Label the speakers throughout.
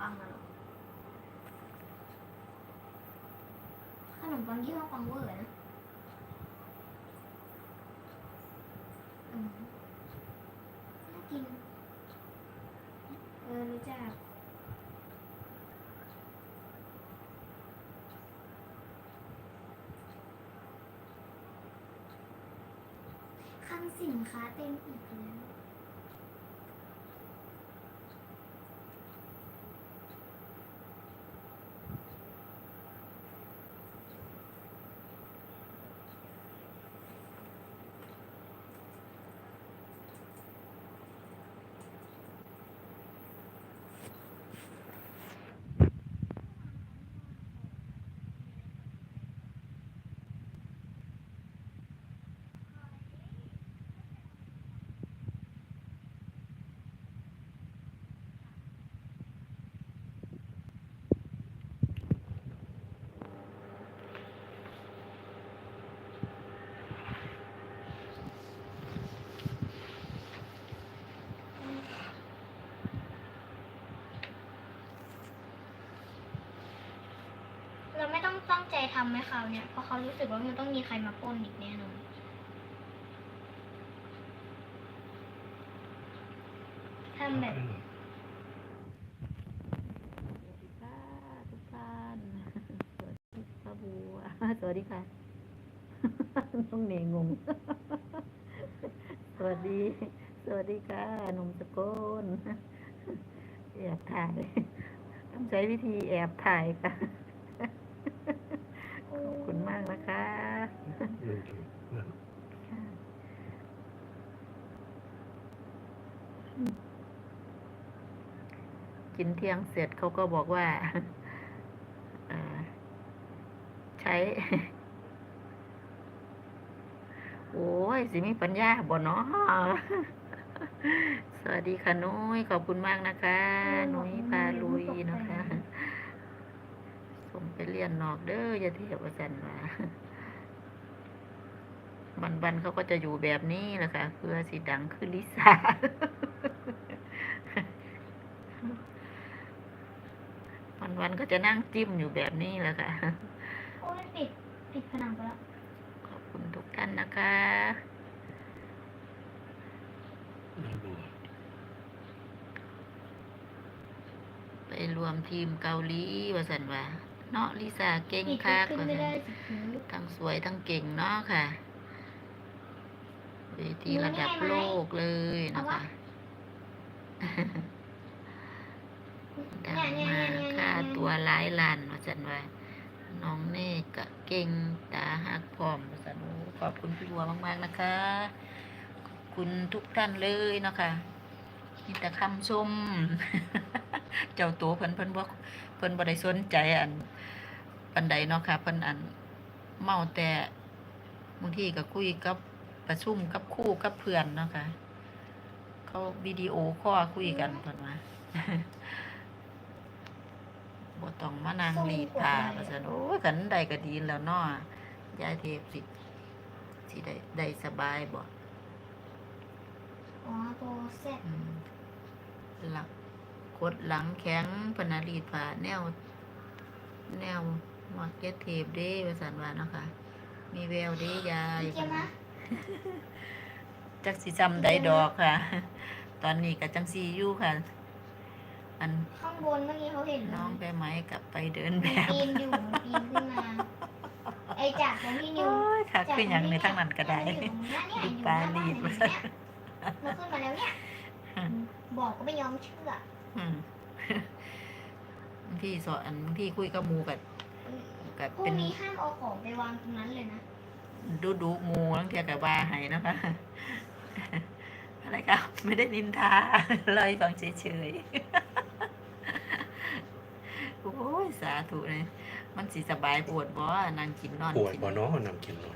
Speaker 1: ปังอะเหรอขนมปังยี่ห้อปังเวอร์นะน่ากิน เออรู้จักคลังสินค้าเต็มอีกแล้ว ใจทำไหมเขาเนี่ยเพราะเขารู้สึกว่ามันต้องมีใครมาปล้นอีกแน่นอนทำแบบ
Speaker 2: ค่ะทุกท่านสวัสดีป้าบัวสวัสดีค่ะน้องเนงงง สวัสดี สวัสดีค่ะหนุ่มสกลแอบถ่าย ต้องใช้วิธีแอบถ่ายค่ะ ขอบคุณมากนะคะ กินเที่ยงเสร็จเขาก็บอกว่าเอ่อใช้ โอ้ย สิมีปัญญาบ่เนาะสวัสดีค่ะนุ้ยขอบคุณมากนะคะ นุ้ยพาลุยนะคะส่ งไปเรียนนอกเด้ออย่าเทียบว่าสันว่าวันวันๆเขาก็จะอยู่แบบนี้แหละค่ะเพื่อสิดังคือลิซ่าวันวันๆก็จะนั่งจิ้มอยู่แบบนี้แหละค่ะ
Speaker 1: โอ้ยปิดปิดผนังไปแล้ว
Speaker 2: ขอบคุณทุกท่านนะคะไปรวมทีมเกาหลีว่าสันว่า เนาะลิซ่าเก่ง
Speaker 1: ปิด
Speaker 2: คัก
Speaker 1: ขึ้น
Speaker 2: ว่า
Speaker 1: ไม่
Speaker 2: สัน
Speaker 1: ได้สิคือ
Speaker 2: ทั้งสวยทั้งเก่งเนาะค่ะเวทีระดับโลกเลยนะคะดัง
Speaker 1: เนี่ย
Speaker 2: มา
Speaker 1: เนี่ยเนี่ยเนี่ย
Speaker 2: ค่าตัวหลายล้านว่าสันว่าน้องเน่ก็เก่งตาหักพร้อมว่าสันโอ้ขอบคุณพี่บัวมาก ๆ นะคะ ขอบคุณทุกท่านเลยเนาะคะมีแต่คำชม เจ้าตัวเพิ่นเพิ่นบ่เพิ่นบ่ได้สนใจอันปันใดเนาะค่ะเพิ่นอันเมาแต่บางทีก็คุยกับประชุมกับครู่กับเพื่อนเนาะค่ะเขาวิดีโอคอลคุยกันเพิ่นว่าบ่ต้องมานั่งรีดผ้าว่าซั่นโอ้ยกันใดก็ดีแล้วเนาะยายเทพสิสิได้ได้สบายบ่
Speaker 1: อ๋อตัวเซ็ต
Speaker 2: อืมหลัก กดหลังแข็งเพนนารีดผ้าแนว แนวมาเก็ตเทปเด้ว่าซั่นว่าเนาะค่ะ มีแววเด้ยาย
Speaker 1: เจ๊มะ
Speaker 2: จักสิจำได้ดอกค่ะ ตอนนี้ก็จังซีอยู่ค่ะ อัน
Speaker 1: ข้างบนเมื่อกี้เขาเห็น
Speaker 2: น้องไปไหมกลับไปเดินแบ
Speaker 1: มัน
Speaker 2: บ
Speaker 1: ปีนอยู่มันปีนขึ้นมาไอจากตรงที่นิว
Speaker 2: โอ้ยค่ะคืออย่างในทั้งนั้นก็ได้
Speaker 1: อยู่ตรงเนี้ยเนี่ย
Speaker 2: ดู
Speaker 1: อยู่
Speaker 2: ปลา
Speaker 1: หน้บ้น
Speaker 2: ลีด
Speaker 1: เนี่ยเราขึ้นมาแล้วเนี่ยบอกก็ไม่ยอมเชื่อ
Speaker 2: อืม บางทีสอนบางทีคุยกับหมูกับกับ
Speaker 1: พรุ่
Speaker 2: เป็
Speaker 1: ง
Speaker 2: น
Speaker 1: นี้ห้ามเอาของไปวางตรงนั้นเลยนะ
Speaker 2: ดูดูหมูตั้งแต่กับว่าให้นะคะอะไรครับไม่ได้นินทาเลยฟังเฉยๆโอ้ยสาธุเลยมันสิสบายปวดบ่นางกินนอน
Speaker 3: ปวด
Speaker 2: กิน
Speaker 3: บ่เนาะนำกินเนาะ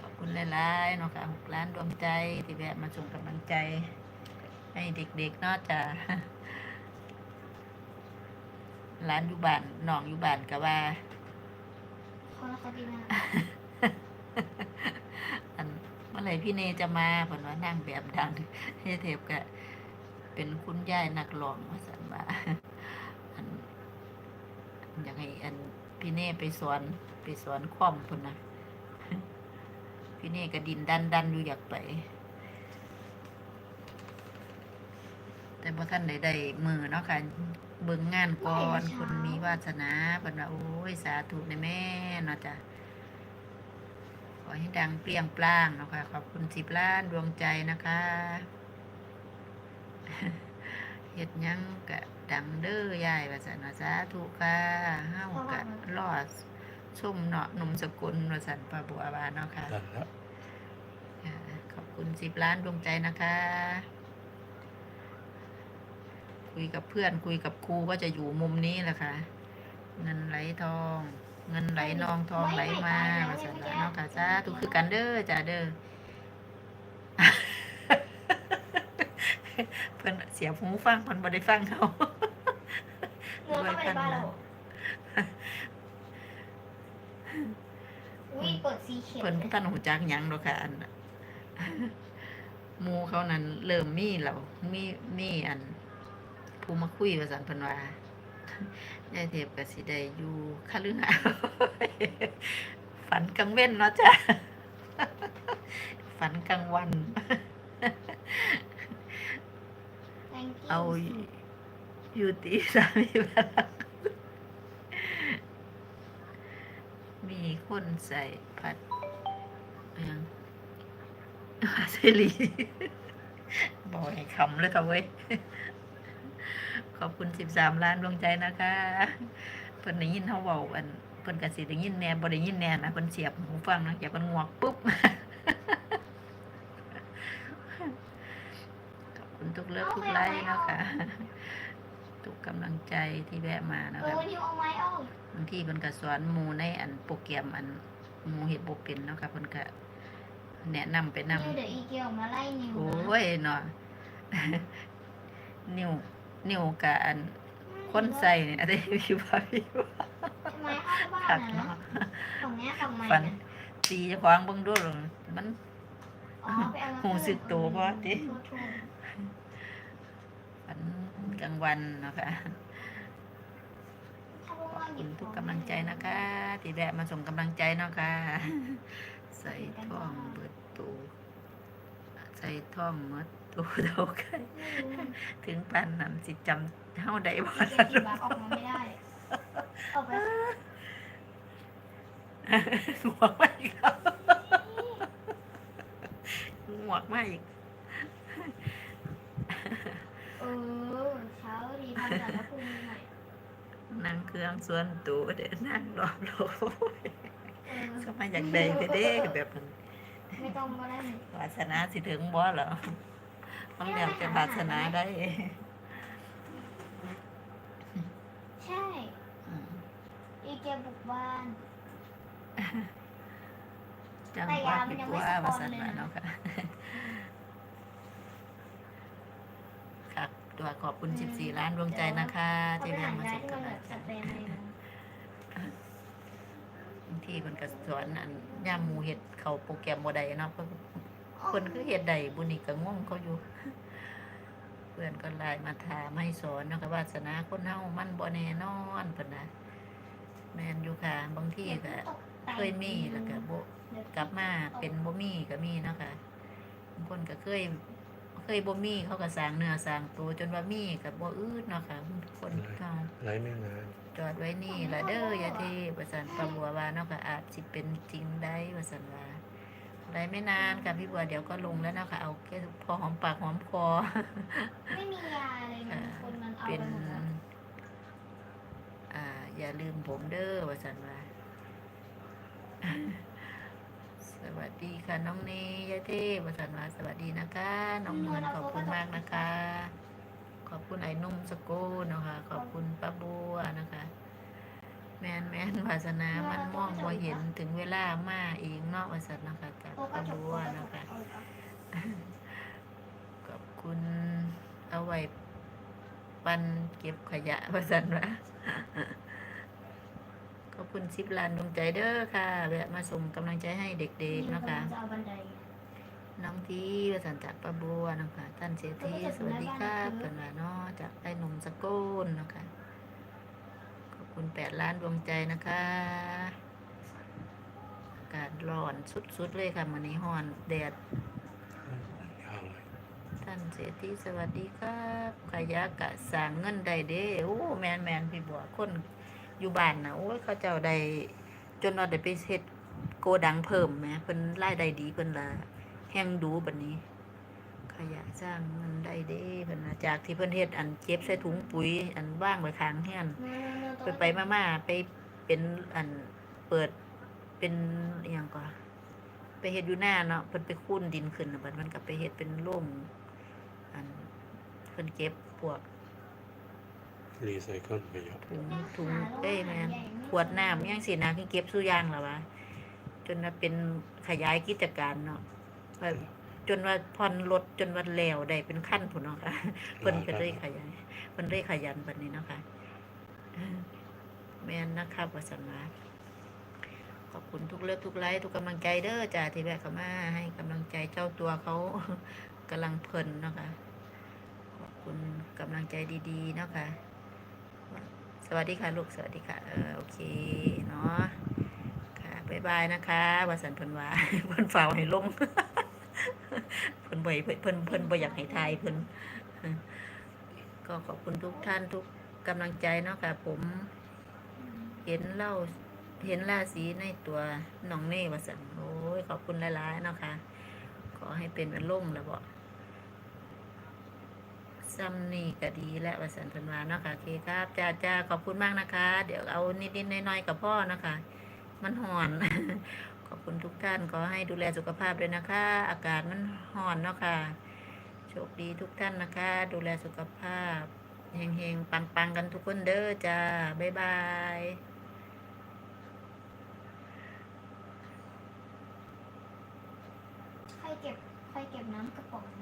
Speaker 2: ขอบคุณ หลายๆเนาะค่ะหกล้านดวงใจที่แวะมาส่งกำลังใจ ให้เด็กๆเนาะจ้ะร้านอยู่บ้านน้องอยู่บ้านก็ว่า
Speaker 1: เขาแล้วเขาดีมาก
Speaker 2: อันเมื่อไหร่พี่เนจะมาเพิ่นว่านั่งแบบดังเฮยเทพก็เป็นคุณยายนักร้องว่าซั่นว่าอันอยากให้อันพี่เน่ไปสอนไปสอนคอมพุ่นนะ พี่เน่ก็ดินดันดันอยู่อยากไป แต่บ่ท่านใดได้มือเนาะค่ะเบิ่งงานก่อนคนมีวาสนาเพิ่นว่าโอ้ยสาธุในแม่เนาะจ้ะขอให้ดังเปรี้ยงปร้างเนาะค่ะขอบคุณสิบล้านดวงใจนะคะเฮ็ดหยังกะดังเด้อยายว่าซั่นว่าสาธุค่ะเฮากะรอด ชุ่มเนาะหนุ่มสกุลว่าซั่นป้าบัวบานเนาะค่ะ
Speaker 3: นั่นละ
Speaker 2: ค่ะขอบคุณสิบล้านดวงใจนะคะ คุยกับเพื่อนคุยกับครูก็จะอยู่มุมนี้แหละค่ะ เงินไหลทอง เงินไหลนองทองไหลมาว่าสันละเนาะค่ะสาธุคือกันเด้อจ้าเด้อเพิ่นเสียบหูฟังเพิ่นบ่ได้ฟังเขา
Speaker 1: เนื้อเข้าไปในบ้านเรา อุ้ยเปิดซีเข็ม
Speaker 2: เพิ่นบ่ทันหูจักหยังดอกค่ะอันน่ะหมู่เขานั้นเริ่มมีแล้วมีมีอัน ผู้มาคุยว่าซั่นเพิ่นว่ายายเทพก็สิได้อยู่คฤหาสน์ฝันกลางเว้นเนาะจ้ะฝันกลางวันเอาอยู่ตีสามีพลังมี คนใส่ผัดยังผัดเซรีบอกให้คำเลยค่ะเว้ย ขอบคุณสิบสามล้านดวงใจนะคะเพิ่นได้ยินเขาเว้าอันเพิ่นก็สิได้ยินแน่บ่ได้ยินแน่นะเพิ่นเสียบหูฟังนะอย่าเพิ่นงวกปุ๊บขอบคุณทุกเลิฟทุกไลค์นะคะ ทุกกำลังใจที่แวะมานะ
Speaker 1: เอ
Speaker 2: คะ
Speaker 1: อนิ้วเอาไม้เอา
Speaker 2: บางทีเพิ่นก็สอนหมู่ในอันโปรแกรมอันหมู่เฮ็ดบ่เป็นเนาะค่ะเพิ่นก็แนะนำไปนำ
Speaker 1: นิ้วเดี๋ยวอีเกียวมาไล่นิ้ว
Speaker 2: โอ้ยเนาะนิ้วนิ้วกะอันคนใส่เนี่ยได้พี่ว่าพี่ว่า
Speaker 1: ทำไมเข้าบ้า
Speaker 2: ขั
Speaker 1: น
Speaker 2: ด
Speaker 1: นะ
Speaker 2: เนาะ
Speaker 1: ฝั่งเนี้ยฝั่งไม้
Speaker 2: ฟัน
Speaker 1: เนี่ย
Speaker 2: ตีเจ้าของเบิ่งดูมัน
Speaker 1: อ๋อไปเอามา
Speaker 2: หูสึกตัวบ่ติ
Speaker 1: โทษโทษ
Speaker 2: ฝัน กลางวันเนาะค่ะ
Speaker 1: ถ้าว่างๆห
Speaker 2: ข
Speaker 1: ยิ
Speaker 2: อ
Speaker 1: บบ
Speaker 2: คุณทุกกำลังใจนะคะที่แวะมาส่งกำลังใจเนาะค่ะใส่ท่องเบิดตูใส่ท่องหมดตูเท่ากัน
Speaker 1: ไม่รู้มัน
Speaker 2: ถึงปานนั้นสิจำเฮาได้บ่
Speaker 1: จะกินบักออกมาไม่ได้ออกไป
Speaker 2: หมวกมาอีกแล้วหมวกมาอีก
Speaker 1: เออเช้าดีทำสารภูมิหน่อย
Speaker 2: นั่งเค รื่องส่วนตัวเด้อนั่งรอบโลก
Speaker 1: เออ
Speaker 2: สมัยอย่างใดเด้ๆแบบนั้น
Speaker 1: ไม่ต้องก็ได้
Speaker 2: วาสนาสิถึงบ่เหรอต้องแล้วแต่วาสนาได้
Speaker 1: ใช่
Speaker 2: อืม
Speaker 1: อีเกียบุกบ้าน
Speaker 2: จังหวัดดีกว่าวาสนาเนาะค่ะ ครับตัวขอบคุณ 14 ล้านดวงใจนะคะ
Speaker 1: เขา
Speaker 2: ที่
Speaker 1: ไป
Speaker 2: แวะ
Speaker 1: หา
Speaker 2: มา
Speaker 1: ได้
Speaker 2: ส่ง
Speaker 1: ที่มัน
Speaker 2: กำ
Speaker 1: แบ
Speaker 2: ลัง
Speaker 1: บ
Speaker 2: ใจ
Speaker 1: สเปนเลยนะ
Speaker 2: บางทีเพิ่นก็สอนอันย่ามหมูเฮ็ดเข้าโปรแกรมบ่ได้เนาะเพิ่นเพิ่นคือเฮ็ดได้บุนี่ก็งงเขาอยู่ เพื่อนก็ไลน์มาถามให้สอนเนาะค่ะวาสนาคนเฮามันบ่แน่นอนเพิ่นน่ะแม่นอยู่ค่ะ บางทีก็เคยมีแล้วก็บ่กลับมาเป็นบ่มีก็มีเนาะค่ะบางคนก็เคย เคยบ่มีเขาก็สร้างเนื้อสร้างตัวจนว่ามีก็บ่อืดเนาะค่ะคนเฮา
Speaker 3: ไหลไม่นาน
Speaker 2: จอดไว้นี่ละเด้อยาเทว่าสันปลาบัวว่าเนาะก็อาจสิเป็นจริงได้ว่าสันว่าได้ไม่นานค่ะพี่บัวเดี๋ยวก็ลงแล้วเนาะค่ะเอาแค่พอหอมปากหอมคอ
Speaker 1: ไม่มียาเลยมันคนมันเอา
Speaker 2: เป็
Speaker 1: ไป
Speaker 2: น
Speaker 1: หมดแล้ว
Speaker 2: อ่าอย่าลืมผมเด้อว่าสันว่าส วัสดีค่ะน้องเนยาเทว่าสันว่าสวัสดีนะคะ น้องนวลขอบคุณมากนะคะ ขอบคุณไอ้นุ่มสโกูนะคะ ขอบคุณป้าบัวนะคะ แมนแมนวาสนามันมองบ่เห็นถึงเวลามาเองเนาะวาสนาค่ะจากป้า
Speaker 1: บั
Speaker 2: วนะคะ ขอบคุณเอาไว้ปันเก็บขยะวาสันา คุณสิบล้านดวงใจเด้อค่ะแวะมาส่งกำลังใจให้เด็กๆนะคะ
Speaker 1: จะเอาบันได
Speaker 2: น้องทีประสันจากป้าบัวนะคะท่านเสียทีสวัสดีครับเป็นว่าเนาะจากไอ้หนุ่มสกุลนะคะขอบคุณแปดล้านดวงใจนะคะอากาศร้อนสุดๆเลยค่ะมันนี้ฮ้อนแดด
Speaker 3: ยาวเลย
Speaker 2: ท่านเศรษฐีสวัสดีครับขายะกะสร้างเงินได้เด้โอ้แมนแมนพี่บัวคน อยู่บ้านนะโอ้ยเขาเจ้าได้จนเราได้ไปเฮ็ดโกดังเพิ่มแหมเพิ่นรายได้ดีเพิ่นละแห้งดูบัดนี้ ขยะสร้างเงินได้เด้เพิ่นว่าจากที่เพิ่นเฮ็ดอันเก็บใส่ถุงปุ๋ย อันว่างไว้ข้างเฮือนไปไปมามาไปเป็นอันเปิดเป็นอหย่างก่อนไปเฮ็ดอยู่หน้าเนาะเพิ่นไปคุ้นดินขึ้นน่ะบัดมันก็ไปเฮ็ดเป็นโล่งอันเพิ่นเก็บพวก
Speaker 3: รีไซเคิลประโยชน์
Speaker 2: ถุงถุงเอ้ยแม่นขวดน้ำยังสินะคือเก็บสู้อย่างแล้ววะจนว่าเป็นขยายกิจการเนาะว่าจนว่าผ่อนรถจนว่าแล้วได้เป็นขั้นพุ่นเนาะค่ะเพิ่นก็เลยขยายเพิ่นเลยขยันบัดนี้เนาะค่ะเออแม่นนะครับว่าสันว่าขอบคุณทุกเลือกทุกไลค์ทุกกำลังใจเด้อจ้าที่แวะเข้ามาให้กำลังใจเจ้าตัวเขากำลังเพลินเนาะค่ะขอบคุณกำลังใจดีๆเนาะค่ะ สวัสดีค่ะลูกสวัสดีค่ะเออโอเคเนาะค่ะบ๊ายบายนะคะวาสันเพิ่นว่าเพิ่นฝ่าให้ลงเพิ่นบ่อยเพิ่นเพิ่นเพิ่นบ่อยากให้ทายเพิ่นก็ขอบคุณทุกท่านทุกกำลังใจเนาะค่ะผมเห็นเล่าเห็นราศีในตัวน้องเน่วาสันโอ้ยขอบคุณหลายๆเนาะค่ะขอให้เป็นวันล่มแล้วบอก ซ้ำนี่ก็ดีและวาสันเพันวาเนาะค่ะโอเคครับจ้าจ้าขอบคุณมากนะคะ เดี๋ยวเอานิดๆน้อยๆกับพ่อนะคะ มันห่อน ขอบคุณทุกท่านขอให้ดูแลสุขภาพด้วยนะคะ อากาศมันห่อนเนาะค่ะโชคดีทุกท่านนะคะ ดูแลสุขภาพเฮงๆปังๆกันทุกคนเด้อจ้าบ๊ายบาย
Speaker 1: ใครเก็บใครเก็บน้ำกระป๋อง